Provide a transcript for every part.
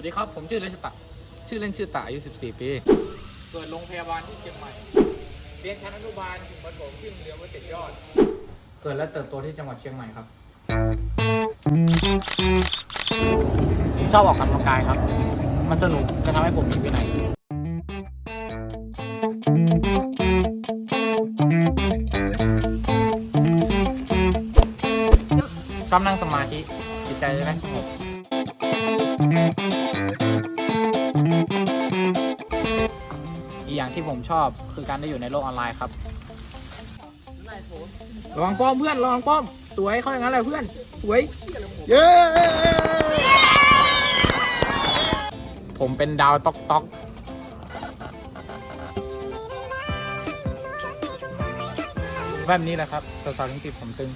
วัสดีครับ ผมชื่อเลนชื่อตะ ชื่อเล่นชื่อตะอายุ 14 ปี เกิดโรงพยาบาลที่เชียงใหม่ เรียนชั้นอนุบาลถึงประถมที่โรงเรียนวัดเจ็ดยอด เกิดและเติบโตที่จังหวัดเชียงใหม่ครับ ชอบออกกำลังกายครับ มันสนุกจะทำให้ผมมีวินัยชอบนั่งสมาธิจิตใจจะได้สงบ อีกอย่างที่ผมชอบคือการได้อยู่ในโลกออนไลน์ครับระวังป้อมเพื่อนระวังป้อม สวยเขาอย่างนั้นแหละเพื่อน สวย เย้ ผมเป็นดาวต๊อกต๊อกแบบนี้แหละครับสาวๆจริงๆผมตึง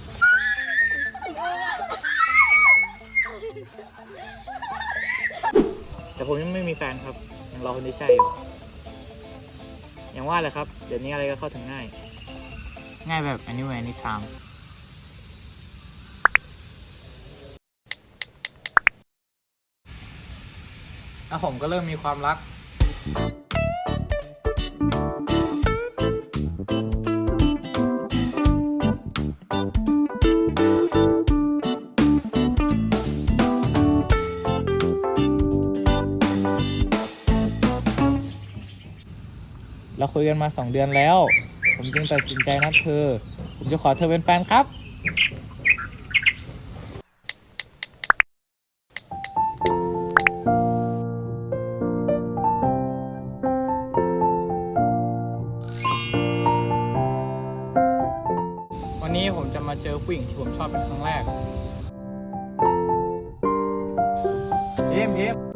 แต่ผมยังไม่มีแฟนครับยังรอคนที่ใช่อยู่อย่างว่าเลยครับ เดี๋ยวนี้อะไรก็เข้าถึงง่าย ง่ายแบบ anywhere anytime แล้วผมก็เริ่มมีความรัก คุยกันมาสองเดือนแล้ว ผมจึงตัดสินใจนัดเธอ ผมจะขอเธอเป็นแฟนครับ วันนี้ผมจะมาเจอผู้หญิงที่ผมชอบเป็นครั้งแรกเยี่ยมเยี่ยม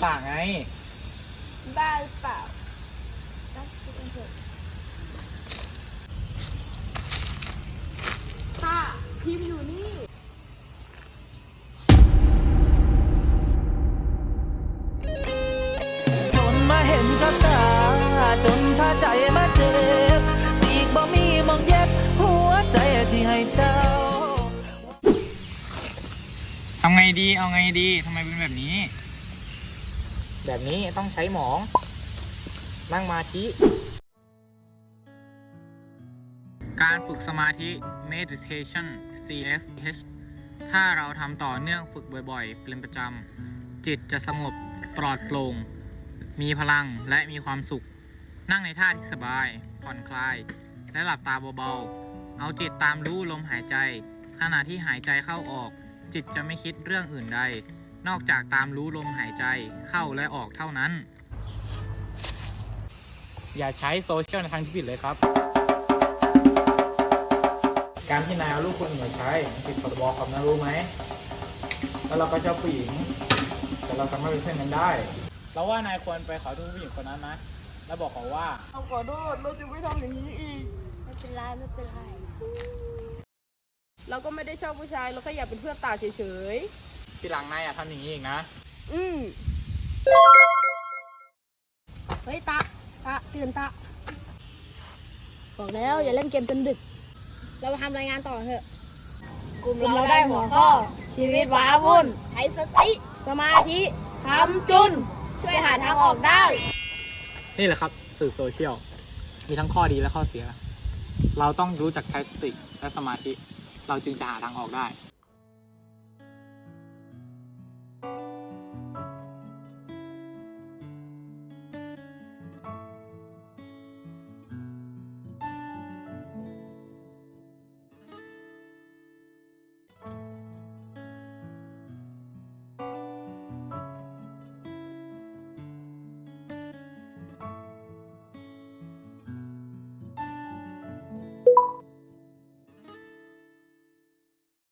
เปล่าเราต่างไง บ้าหรือเปล่ารักกันเถอะค่ะพิมพ์อยู่นี่ จนมาเห็นกับตา จนพาใจมาเจ็บ สีกบ่มีมองเย็บ หัวใจที่ให้เจ้า ทำไงดี เอาไงดี ทำไมเป็นแบบนี้ แบบนี้ต้องใช้หมอง นั่งมาธิการฝึกสมาธิ meditation CFH ถ้าเราทำต่อเนื่องฝึกบ่อยๆ เป็นประจำ จิตจะสงบปลอดโปร่ง มีพลังและมีความสุข นั่งในท่าที่สบาย ผ่อนคลาย และหลับตาเบาๆ เอาจิตตามรู้ลมหายใจ ขณะที่หายใจเข้าออก จิตจะไม่คิดเรื่องอื่นใด นอกจากตามรู้ลมหายใจเข้าและออกเท่านั้น อย่าใช้โซเชียลในทางที่ผิดเลยครับ การที่นายเอาลูกคนอื่นมาใช้ผิดพรบคอมนะรู้ไหม แล้วเราก็ชอบผู้หญิง แต่เราสามารถเป็นเพื่อนกันได้ เราว่านายควรไปขอโทษผู้หญิงคนนั้นนะ แล้วบอกเขาว่า เราขอโทษเราจะไม่ทำอย่างนี้อีก ไม่เป็นไรไม่เป็นไร เราก็ไม่ได้ชอบผู้ชาย เราแค่อยากเป็นเพื่อนตาเฉย ทีหลังนายอย่าทำอย่างนี้อีกนะๆอืมเฮ้ยตาตาตื่นตาบอกแล้วอย่าเล่นเกมจนดึก เรามาทำรายงานต่อเถอะกลุ่มเราได้หัวข้อ ชีวิตว้าวุ่นใช้สติสมาธิคำจุน ช่วยหาทางออกได้ นี่แหละครับสื่อโซเชียล มีทั้งข้อดีและข้อเสีย เราต้องรู้จักใช้สติและสมาธิ เราจึงจะหาทางออกได้